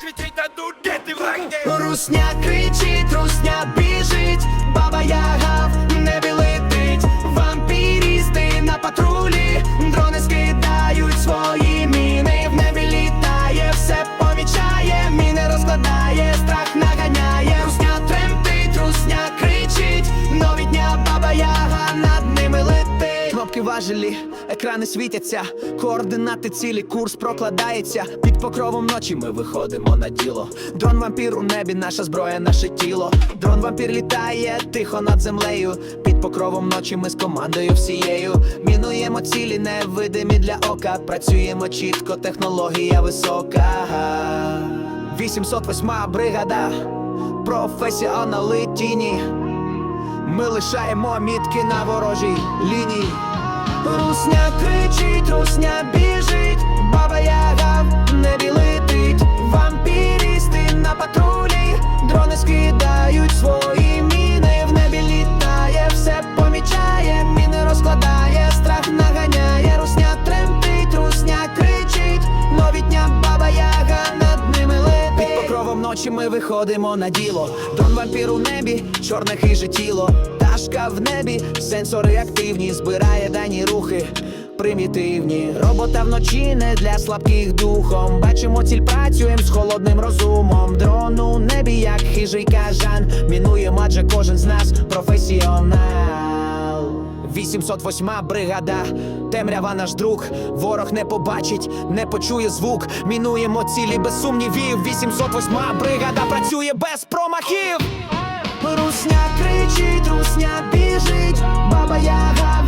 кричить, а ну де ти враг. Русня кричить, русня біжить, важелі, екрани світяться, координати цілі, курс прокладається. Під покровом ночі ми виходимо на діло. Дрон вампір у небі, наша зброя, наше тіло. Дрон вампір літає тихо над землею. Під покровом ночі ми з командою всією. Мінуємо цілі, невидимі для ока. Працюємо чітко, технологія висока. 808 бригада, професіонали тіні. Ми лишаємо мітки на ворожій лінії. Русня кричить, русня біжить, баба яга в небі летить, вампірісти на патрулі, дрони скидають свої міни, в небі літає, все помічає, міни розкладає, страх наганяє, русня тремтить, русня кричить, новітня баба яга над ними летить. Під покровом ночі ми виходимо на діло. Дрон вампір у небі, чорне хиже тіло. Пташка в небі, сенсори активні, збирає дані рухи. Примітивні, робота вночі не для слабких духом. Бачимо ціль, працюєм з холодним розумом. Дрон у небі, як хижий кажан. Мінуємо, адже кожен з нас професіонал. 808 бригада, темрява наш друг, ворог не побачить, не почує звук. Мінуємо цілі без сумнівів. 808 бригада працює без промахів. Русня кричить, русня бежит, баба яга.